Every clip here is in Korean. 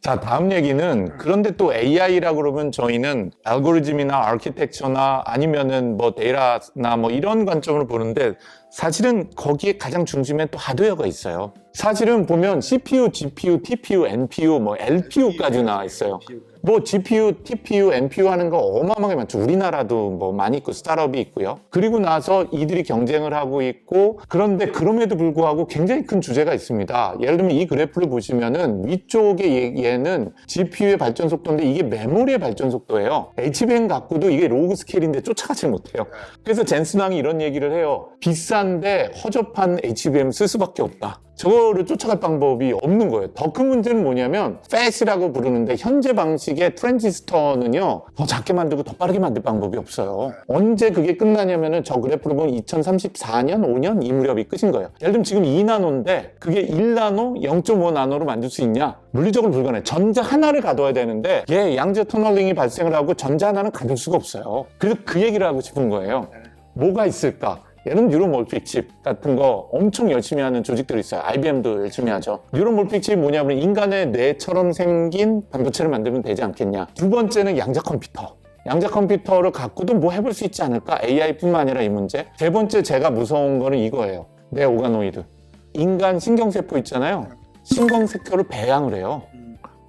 자, 다음 얘기는 그런데 또 AI라 그러면 저희는 알고리즘이나 아키텍처나 아니면은 뭐 데이터나 뭐 이런 관점으로 보는데 사실은 거기에 가장 중심에 또 하드웨어가 있어요. 사실은 보면 CPU, GPU, TPU, NPU, 뭐 LPU까지 나와 있어요. 뭐 GPU, TPU, NPU 하는 거 어마어마하게 많죠. 우리나라도 뭐 많이 있고 스타트업이 있고요. 그리고 나서 이들이 경쟁을 하고 있고 그런데 그럼에도 불구하고 굉장히 큰 주제가 있습니다. 예를 들면 이 그래프를 보시면은 위쪽에 얘- 얘는 GPU의 발전 속도인데 이게 메모리의 발전 속도예요. HBM 갖고도 이게 로그 스케일인데 쫓아가지 못해요. 그래서 젠슨왕이 이런 얘기를 해요. 비싼 데 허접한 HBM 쓸 수밖에 없다. 저거를 쫓아갈 방법이 없는 거예요. 더 큰 문제는 뭐냐면 FAS이라고 부르는데 현재 방식의 트랜지스터는요 더 작게 만들고 더 빠르게 만들 방법이 없어요. 언제 그게 끝나냐면 은 저 그래프로 보면 2034년, 5년 이 무렵이 끝인 거예요. 예를 들면 지금 2나노인데 그게 1나노, 0.5나노로 만들 수 있냐? 물리적으로 불가능해. 전자 하나를 가둬야 되는데 얘 양자 터널링이 발생을 하고 전자 하나는 가둘 수가 없어요. 그래서 그 얘기를 하고 싶은 거예요. 뭐가 있을까? 얘는 뉴로몰픽 칩 같은 거 엄청 열심히 하는 조직들이 있어요. IBM도 열심히 하죠. 뉴로몰픽 칩이 뭐냐면 인간의 뇌처럼 생긴 반도체를 만들면 되지 않겠냐. 두 번째는 양자 컴퓨터. 양자 컴퓨터를 갖고도 뭐 해볼 수 있지 않을까? AI뿐만 아니라 이 문제. 세 번째 제가 무서운 거는 이거예요. 뇌 오가노이드. 인간 신경세포 있잖아요. 신경세포를 배양을 해요.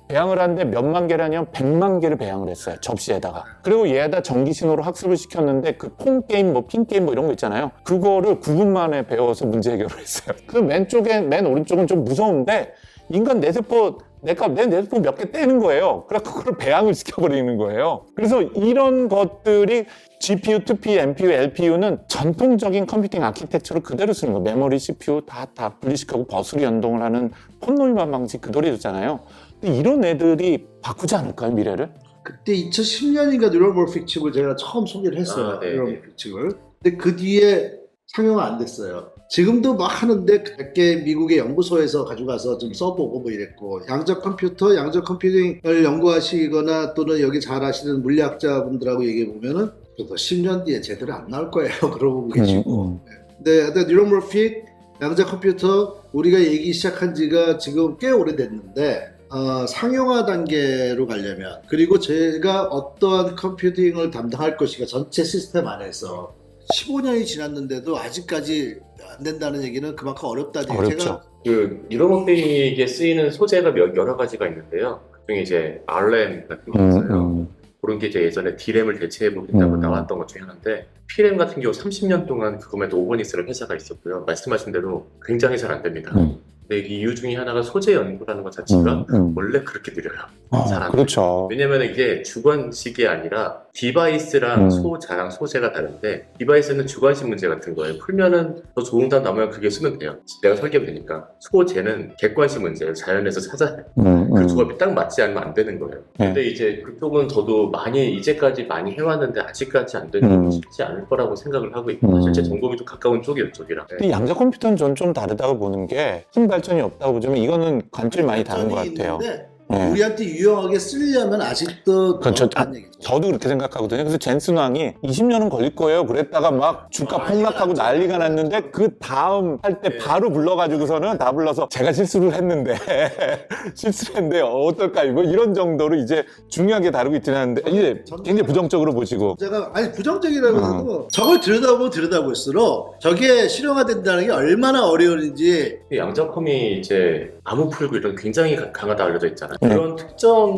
배양을 하는데 몇만 개를 아니면 백만 개를 배양을 했어요. 접시에다가. 그리고 얘에다 전기 신호로 학습을 시켰는데 그 폰 게임, 뭐 핀 게임 뭐 이런 거 있잖아요. 그거를 9분 만에 배워서 문제 해결을 했어요. 그 맨 쪽에, 맨 오른쪽은 좀 무서운데 인간 뇌세포 내가 내 뇌세포 몇 개 떼는 거예요. 그래서 그걸 배양을 시켜버리는 거예요. 그래서 이런 것들이 GPU, TPU, NPU, LPU는 전통적인 컴퓨팅 아키텍처를 그대로 쓰는 거예요. 메모리, CPU 다, 다 분리시키고 버스로 연동을 하는 폰 노이만 방식 그대로 줬잖아요. 근데 이런 애들이 바꾸지 않을까요, 미래를? 그때 2010년인가 뉴럴몰픽 칩을 제가 처음 소개를 했어요. 아, 네, 뉴럴몰픽 칩을. 근데 그 뒤에 상용화 안 됐어요. 지금도 막 하는데 100개 미국의 연구소에서 가져가서 좀 써보고 뭐 이랬고 양적 컴퓨터, 양적 컴퓨팅을 연구하시거나 또는 여기 잘 아시는 물리학자분들하고 얘기해 보면은 그래도 10년 뒤에 제대로 안 나올 거예요. 그러고 계시고. 음, 네, 하여튼 뉴럴몰픽 양자 컴퓨터 우리가 얘기 시작한 지가 지금 꽤 오래됐는데 어, 상용화 단계로 가려면 그리고 제가 어떠한 컴퓨팅을 담당할 것인가 전체 시스템 안에서 15년이 지났는데도 아직까지 안 된다는 얘기는 그만큼 어렵다는. 어렵죠. 제가 그 뉴로모픽에 쓰이는 소재가 몇- 여러 가지가 있는데요. 그중에 이제 RM 같은 게 음, 있어요. 음. 그런 게 이제 예전에 D램을 대체해보겠다고 음. 나왔던 것 중에 하나인데 P램 같은 경우 30년 동안 그것만 오버니스를 회사가 있었고요. 말씀하신 대로 굉장히 잘 안 됩니다. 음. 이 이유 중에 하나가 소재 연구라는 것 자체가 음, 음. 원래 그렇게 느려요. 아, 그렇죠. 왜냐면 이게 주관식이 아니라 디바이스랑 음. 소자랑 소재가 다른데 디바이스는 주관식 문제 같은 거예요. 풀면은 더 좋은 답 나오면 그게 쓰면 돼요. 내가 설계되니까 소재는 객관식 문제예요. 자연에서 찾아야 돼. 음, 그 음. 조합이 딱 맞지 않으면 안 되는 거예요. 네. 근데 이제 그쪽은 저도 많이 이제까지 많이 해왔는데 아직까지 안 되는 건 음. 쉽지 않을 거라고 생각을 하고 있고 음. 실제 전공이 좀 가까운 쪽이 이쪽이라. 네. 근데 양자 컴퓨터는 전좀 다르다고 보는 게힘 발전이 없다고 보지만 이거는 관점이 많이 다른 것 같아요. 있는데 네. 우리한테 유용하게 쓰려면 아직도 그건 저- 어렵다는 얘기죠. 저도 그렇게 생각하거든요. 그래서 젠슨 왕이 20년은 걸릴 거예요. 그랬다가 막 주가 폭락하고 난리가 났는데 그 다음 할때 네. 바로 불러가지고서는 다 불러서 제가 실수를 했는데 실수를 했는데 어떨까요? 뭐 이런 정도로 이제 중요하게 다루고 있지는 않은데 이제 굉장히 부정적으로 보시고 제가 아니 부정적이라고 어. 해도 저걸 들여다보고 들여다볼수록 저게 실용화된다는 게 얼마나 어려운지 양자컴이 이제 나무 풀고 이런 굉장히 가- 강하다 알려져 있잖아요. 네. 그런 특정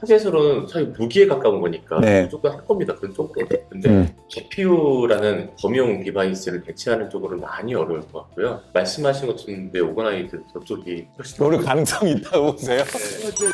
타겟으로는 사실 무기에 가까운 거니까 네. 무조건 할 겁니다. 그런 쪽으로. 근데 음. GPU라는 범용 디바이스를 대체하는 쪽으로는 많이 어려울 것 같고요. 말씀하신 것처럼 내 오거나이드 저쪽이 훨씬 오늘 가능성이 있다고 보세요. 네.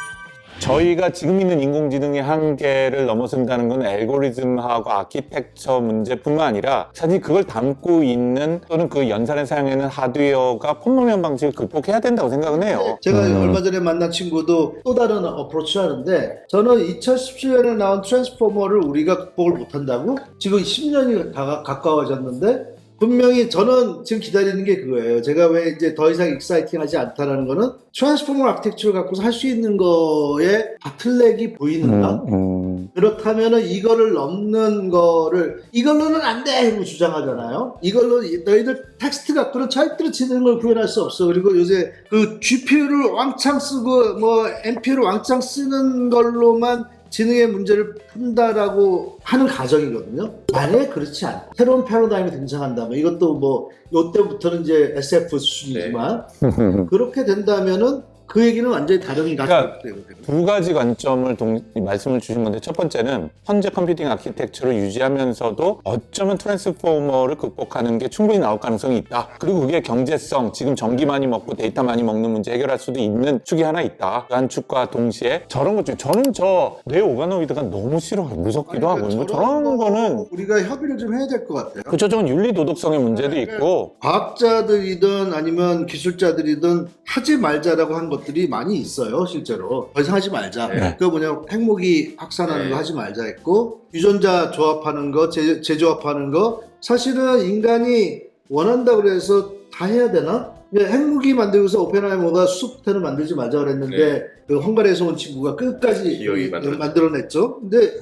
저희가 지금 있는 인공지능의 한계를 넘어선다는 건 알고리즘하고 아키텍처 문제뿐만 아니라 사실 그걸 담고 있는 또는 그 연산에 사용하는 하드웨어가 폰노면 방식을 극복해야 된다고 생각은 해요. 제가 음. 얼마 전에 만난 친구도 또 다른 어프로치 하는데 저는 2017년에 나온 트랜스포머를 우리가 극복을 못한다고 지금 10년이 다 가까워졌는데 분명히 저는 지금 기다리는 게 그거예요. 제가 왜 이제 더 이상 익사이팅하지 않다라는 거는 트랜스포머 아키텍처를 갖고서 할 수 있는 거에 바틀렉이 보이는가? 음, 음. 그렇다면은 이거를 넘는 거를 이걸로는 안 돼! 하고 주장하잖아요. 이걸로 너희들 텍스트 갖고는 절대로 치는 걸 구현할 수 없어. 그리고 요새 그 GPU를 왕창 쓰고 뭐 NPU를 왕창 쓰는 걸로만 지능의 문제를 푼다라고 하는 가정이거든요. 만약에 그렇지 않다. 새로운 패러다임이 등장한다면 이것도 뭐 요때부터는 이제 SF 수준이지만 그렇게 된다면은 그 얘기는 완전히 다른 그러니까. 두 가지 관점을 동, 말씀을 주신 건데 첫 번째는 현재 컴퓨팅 아키텍처를 유지하면서도 어쩌면 트랜스포머를 극복하는 게 충분히 나올 가능성이 있다. 그리고 그게 경제성, 지금 전기 많이 먹고 데이터 많이 먹는 문제 해결할 수도 있는 축이 하나 있다. 그 한 축과 동시에 저런 것 중에 저는 저 뇌 오가노이드가 너무 싫어요. 무섭기도 하고 뭐 저런 거는 우리가 협의를 좀 해야 될 것 같아요. 그쵸 저건 윤리 도덕성의 문제도 네, 있고 과학자들이든 아니면 기술자들이든 하지 말자라고 한 것 들이 많이 있어요, 실제로. 더 이상 하지 말자. 네. 그거 뭐냐, 핵무기 확산하는 네. 거 하지 말자 했고, 유전자 조합하는 거, 재, 재조합하는 거, 사실은 인간이 원한다 그래서 다 해야 되나? 핵무기 만들고서 오펜하이머가 수소폭탄을 만들지 말자 그랬는데, 네. 그 헝가리에서 온 친구가 끝까지 만들었죠. 만들어냈죠. 근데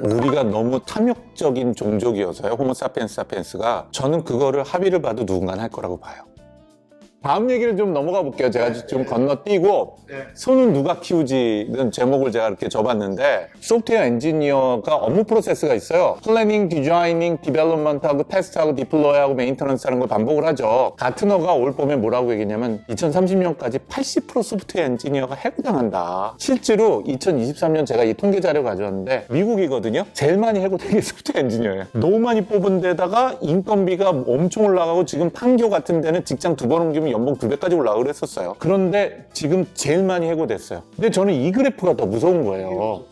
우리가 너무 탐욕적인 종족이어서요. 호모사피엔스 사피엔스가 저는 그거를 합의를 봐도 누군가는 할 거라고 봐요. 다음 얘기를 좀 넘어가 볼게요. 제가 네, 좀 네. 건너뛰고 네. 손은 누가 키우지는 제목을 제가 이렇게 접었는데 소프트웨어 엔지니어가 업무 프로세스가 있어요. 플래닝, 디자이닝, 디벨롭먼트하고 테스트하고 디플로이하고 메인터넌스 하는 걸 반복을 하죠. 가트너가 올 봄에 뭐라고 얘기했냐면 2030년까지 80% 소프트웨어 엔지니어가 해고당한다. 실제로 2023년 제가 이 통계 자료 가져왔는데 미국이거든요. 제일 많이 해고된 게 소프트웨어 엔지니어예요. 너무 많이 뽑은 데다가 인건비가 엄청 올라가고 지금 판교 같은 데는 직장 두 번 옮기면 연봉 두 배까지 올라가고 그랬었어요. 그런데 지금 제일 많이 해고됐어요. 근데 저는 이 그래프가 더 무서운 거예요.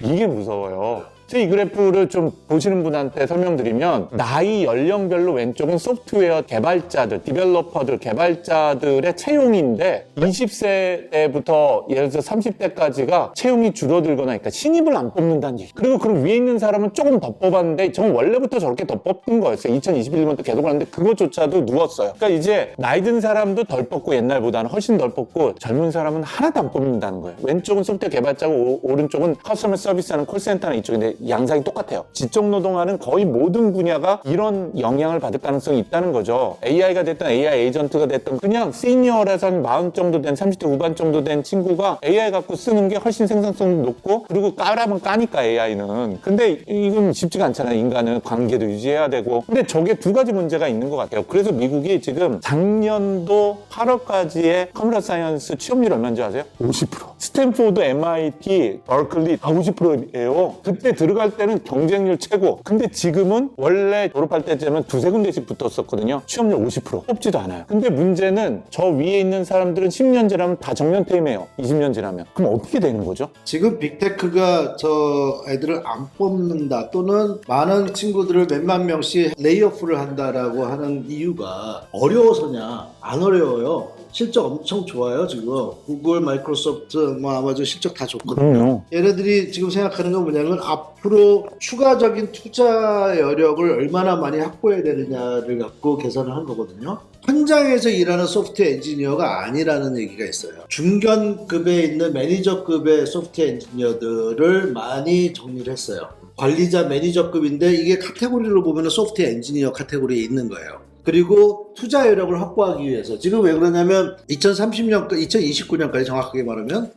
이게 무서워요. 이 그래프를 좀 보시는 분한테 설명드리면 나이 연령별로 왼쪽은 소프트웨어 개발자들, 디벨로퍼들, 개발자들의 채용인데 20세 때부터 예를 들어서 30대까지가 채용이 줄어들거나 그러니까 신입을 안 뽑는다는 얘기. 그리고 그럼 위에 있는 사람은 조금 더 뽑았는데 저는 원래부터 저렇게 더 뽑은 거였어요. 2021년부터 계속 하는데 그것조차도 누웠어요. 그러니까 이제 나이 든 사람도 덜 뽑고 옛날보다는 훨씬 덜 뽑고 젊은 사람은 하나도 안 뽑는다는 거예요. 왼쪽은 소프트웨어 개발자고 오- 오른쪽은 커스터머 서비스하는 콜센터나 이쪽인데 양상이 똑같아요. 지적 노동하는 거의 모든 분야가 이런 영향을 받을 가능성이 있다는 거죠. AI가 됐든 AI 에이전트가 됐든 그냥 시니어라서 한 40 정도 된 30대 후반 정도 된 친구가 AI 갖고 쓰는 게 훨씬 생산성도 높고 그리고 까라면 까니까 AI는. 근데 이건 쉽지가 않잖아요. 인간은 관계도 유지해야 되고. 근데 저게 두 가지 문제가 있는 것 같아요. 그래서 미국이 지금 작년도 8월까지의 컴퓨터 사이언스 취업률 얼마인지 아세요? 50%. 스탠포드, MIT, 버클리 다 50%예요. 그때 들 어갈 때는 경쟁률 최고. 근데 지금은 원래 졸업할 때쯤은 두세 군데씩 붙었었거든요. 취업률 50%. 뽑지도 않아요. 근데 문제는 저 위에 있는 사람들은 10년 지나면 다 정년 퇴임해요. 20년 지나면. 그럼 어떻게 되는 거죠? 지금 빅테크가 저 애들을 안 뽑는다 또는 많은 친구들을 몇만 명씩 레이오프를 한다라고 하는 이유가 어려워서냐 안 어려워요 실적 엄청 좋아요 지금 구글 마이크로소프트 뭐 아마존 실적 다 좋거든요 그럼요. 얘네들이 지금 생각하는 건 뭐냐면 앞으로 추가적인 투자 여력을 얼마나 많이 확보해야 되느냐를 갖고 계산을 한 거거든요. 현장에서 일하는 소프트웨어 엔지니어가 아니라는 얘기가 있어요. 중견급에 있는 매니저급의 소프트웨어 엔지니어들을 많이 정리를 했어요. 관리자 매니저급인데 이게 카테고리로 보면 소프트웨어 엔지니어 카테고리에 있는 거예요. 그리고 투자 여력을 확보하기 위해서. 지금 왜 그러냐면 2030년, 2029년까지 정확하게 말하면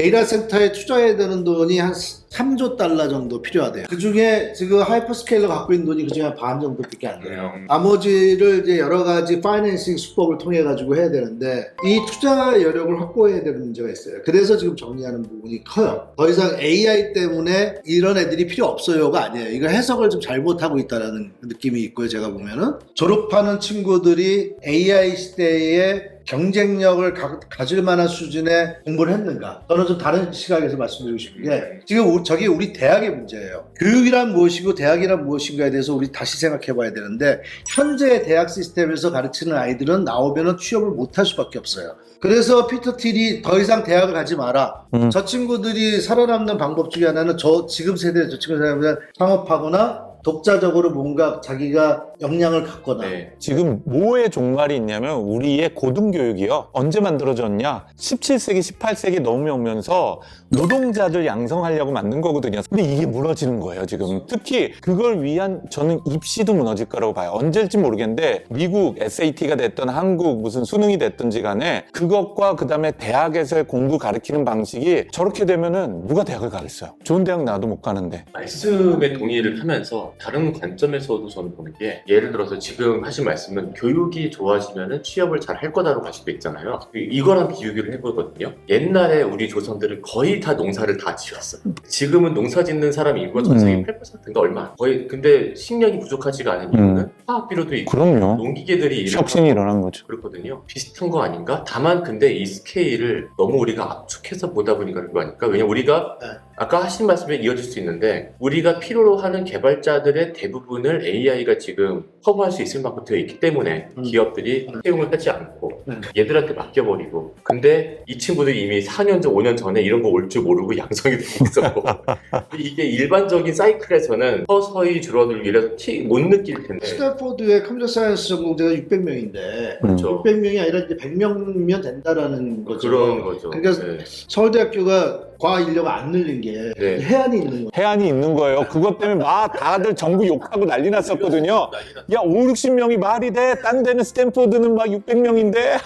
데이터 센터에 투자해야 되는 돈이 한 3조 달러 정도 필요하대요. 그 중에 지금 하이퍼스케일러 갖고 있는 돈이 그 중에 한반 정도밖에 안 돼요. 나머지를 이제 여러 가지 파이낸싱 수법을 통해 가지고 해야 되는데 이 투자 여력을 확보해야 되는 문제가 있어요. 그래서 지금 정리하는 부분이 커요. 더 이상 AI 때문에 이런 애들이 필요 없어요가 아니에요. 이거 해석을 좀 잘못하고 있다라는 느낌이 있고요. 제가 보면은 졸업하는 친구들이 AI 시대에 경쟁력을 가, 가질 만한 수준의 공부를 했는가? 저는 좀 다른 시각에서 말씀드리고 싶은 게 지금 우- 저게 우리 대학의 문제예요. 교육이란 무엇이고 대학이란 무엇인가에 대해서 우리 다시 생각해 봐야 되는데 현재 대학 시스템에서 가르치는 아이들은 나오면은 취업을 못할 수밖에 없어요. 그래서 피터 틸이 더 이상 대학을 가지 마라. 음. 저 친구들이 살아남는 방법 중에 하나는 저 지금 세대 저 친구 세대는 창업하거나 독자적으로 뭔가 자기가 역량을 갖거나 네. 지금 뭐의 종말이 있냐면 우리의 고등교육이요. 언제 만들어졌냐? 17세기, 18세기 넘어오면서 노동자들 양성하려고 만든 거거든요. 근데 이게 무너지는 거예요, 지금. 특히 그걸 위한 저는 입시도 무너질 거라고 봐요. 언제일지 모르겠는데 미국 SAT가 됐던 한국 무슨 수능이 됐든지 간에 그것과 그다음에 대학에서의 공부 가르치는 방식이 저렇게 되면은 누가 대학을 가겠어요? 좋은 대학 나도 못 가는데. 말씀에 동의를 하면서 다른 관점에서도 저는 보는 게 예를 들어서 지금 하신 말씀은 교육이 좋아지면 취업을 잘 할 거다로 갈 수도 있잖아요. 이거랑 비교를 해보거든요. 옛날에 우리 조선들은 거의 다 농사를 다 지었어요. 지금은 농사 짓는 사람 인구가 전 세계 음. 8%인가 얼마 안- 거의 근데 식량이 부족하지가 않은 이유는 화학비료도 있고 그럼요. 농기계들이 일을 혁신이 일어난 거죠. 그렇거든요. 비슷한 거 아닌가? 다만 근데 이 스케일을 너무 우리가 압축해서 보다 보니까 그런 거 아닐까? 왜냐 면 우리가 네. 아까 하신 말씀에 이어질 수 있는데 우리가 필요로 하는 개발자들의 대부분을 AI가 지금 커버할 수 있을 만큼 되어 있기 때문에 음. 기업들이 음. 채용을 하지 않고 음. 얘들한테 맡겨버리고 근데 이 친구들이 이미 4년 전, 5년 전에 이런 거올 줄 모르고 양성이 되고 있었고 이게 일반적인 사이클에서는 서서히 줄어들기를 티- 못 느낄 텐데 스탠포드의 컴퓨터 사이언스 전공자가 600명인데 음. 그렇죠. 600명이 아니라 이제 100명이면 된다라는 거죠. 그런 거죠. 그러니까 네. 서울대학교가 과학 인력 안 늘린 게 네. 해안이 있는 거예요. 해안이 있는 거예요. 그것 때문에 막 다들 정부 욕하고 난리 났었거든요. 야, 5, 60명이 말이 돼. 딴 데는 스탠포드는 막 600명인데.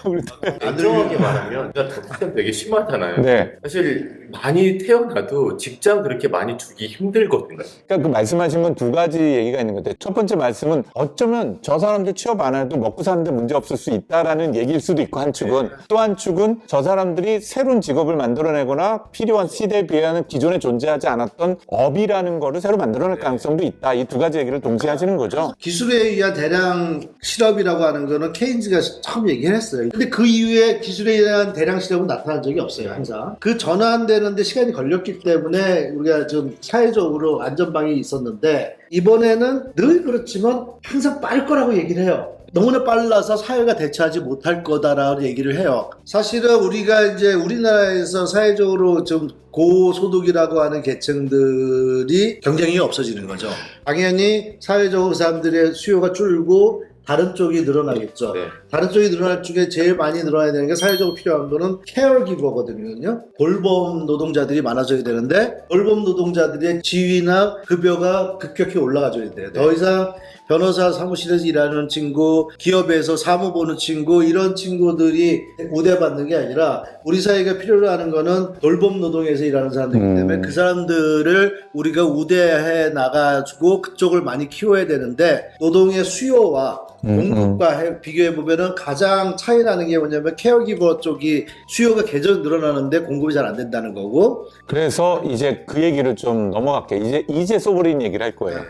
냉정하게 말하면 덕후는 되게 심하잖아요. 네. 사실 많이 태어나도 직장 그렇게 많이 주기 힘들거든요. 그러니까 그 말씀하신 건 두 가지 얘기가 있는 건데 첫 번째 말씀은 어쩌면 저 사람들 취업 안 해도 먹고 사는데 문제 없을 수 있다라는 얘기일 수도 있고 한 축은 또 한 축은 저 사람들이 새로운 직업을 만들어내거나 필요한 시대에 비하는 기존에 존재하지 않았던 업이라는 거를 새로 만들어낼 가능성도 있다. 이 두 가지 얘기를 동시에 하시는 거죠. 기술에 의한 대량 실업이라고 하는 거는 케인즈가 처음 얘기했어요. 근데 그 이후에 기술에 의한 대량 실업은 나타난 적이 없어요, 항상. 그 전환되는데 시간이 걸렸기 때문에 우리가 좀 사회적으로 안전방이 있었는데 이번에는 늘 그렇지만 항상 빠를 거라고 얘기를 해요. 너무나 빨라서 사회가 대처하지 못할 거다라고 얘기를 해요. 사실은 우리가 이제 우리나라에서 사회적으로 좀 고소득이라고 하는 계층들이 경쟁이 없어지는 거죠. 당연히 사회적으로 그 사람들의 수요가 줄고 다른 쪽이 늘어나겠죠. 네. 다른 쪽이 늘어날 중에 제일 많이 늘어나야 되는 게 사회적으로 필요한 거는 케어기버거든요. 돌봄 노동자들이 많아져야 되는데 돌봄 노동자들의 지위나 급여가 급격히 올라가줘야 돼요. 더 이상 변호사 사무실에서 일하는 친구, 기업에서 사무 보는 친구 이런 친구들이 우대받는 게 아니라 우리 사회가 필요로 하는 거는 돌봄 노동에서 일하는 사람들이기 음. 때문에 그 사람들을 우리가 우대해 나가지고 그쪽을 많이 키워야 되는데 노동의 수요와 음, 공급과 해- 비교해 보면은 가장 차이 나는 게 뭐냐면 케어기버 쪽이 수요가 계속 늘어나는데 공급이 잘 안 된다는 거고 그래서 이제 그 얘기를 좀 넘어갈게. 이제 이제 소브린 얘기를 할 거예요.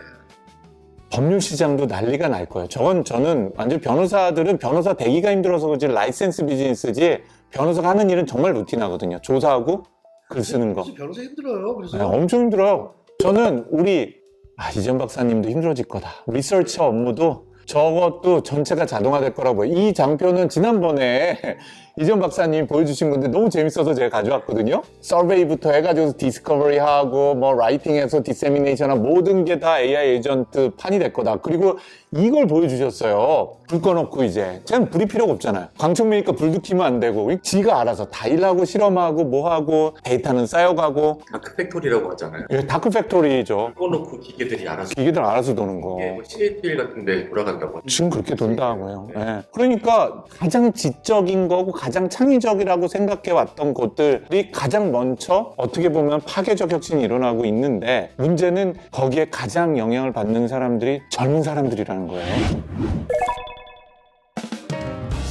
법률 시장도 난리가 날 거예요. 저건 저는 완전 변호사들은 변호사 되기가 힘들어서 그지 라이센스 비즈니스지 변호사가 하는 일은 정말 루틴하거든요. 조사하고 글 쓰는 거. 변호사 힘들어요. 그래서 네, 엄청 힘들어요. 저는 우리 아, 이전 박사님도 힘들어질 거다. 리서치 업무도 저것도 전체가 자동화될 거라고. 이 장표는 지난번에 이전 박사님이 보여주신 건데 너무 재밌어서 제가 가져왔거든요. 서베이부터 해가지고 디스커버리 하고 뭐 라이팅해서 디세미네이션하고 모든 게 다 AI 에이전트 판이 될 거다. 그리고 이걸 보여주셨어요. 불 꺼놓고 이제. 쟤는 불이 필요가 없잖아요. 광청매니까 불도 켜면 안 되고 지가 알아서 다 일하고 실험하고 뭐하고 데이터는 쌓여가고 다크 팩토리라고 하잖아요. 이게 다크 팩토리죠. 꺼놓고 기계들이 알아서 기계들 알아서 도는 거. 이게 뭐 CATL 같은 데 돌아간다고. 지금 그렇게 돈다고요. 예. 그러니까 가장 지적인 거고 가장 창의적이라고 생각해 왔던 것들이 가장 먼저 어떻게 보면 파괴적 혁신이 일어나고 있는데 문제는 거기에 가장 영향을 받는 사람들이 젊은 사람들이라는 거예요.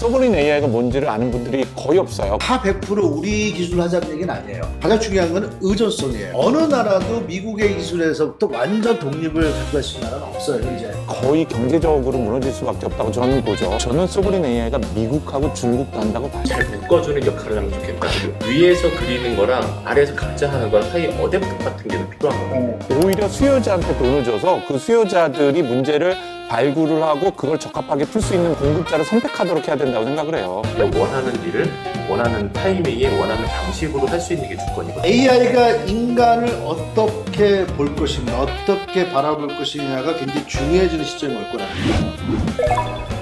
소브린 AI가 뭔지를 아는 분들이 거의 없어요. 다 100% 우리 기술 하자는 얘기는 아니에요. 가장 중요한 건 의존성이에요. 어느 나라도 미국의 기술에서부터 완전 독립을 가져갈 수 있는 나라는 없어요, 이제. 거의 경제적으로 무너질 수밖에 없다고 저는 보죠. 저는 소브린 AI가 미국하고 중국도 한다고 봐요. 잘 묶어주는 역할을 하면 좋겠다. 위에서 그리는 거랑 아래에서 각자 하는 거랑 사이 어댑터 같은 게좀 필요한 거예요. 오히려 수요자한테 돈을 줘서 그 수요자들이 문제를 발굴을 하고 그걸 적합하게 풀 수 있는 공급자를 선택하도록 해야 된다고 생각을 해요. 원하는 일을 원하는 타이밍에 원하는 방식으로 할 수 있는 게 주권이거든요. AI가 인간을 어떻게 볼 것인가, 어떻게 바라볼 것이냐가 굉장히 중요해지는 시점이 올 거라는 거예요.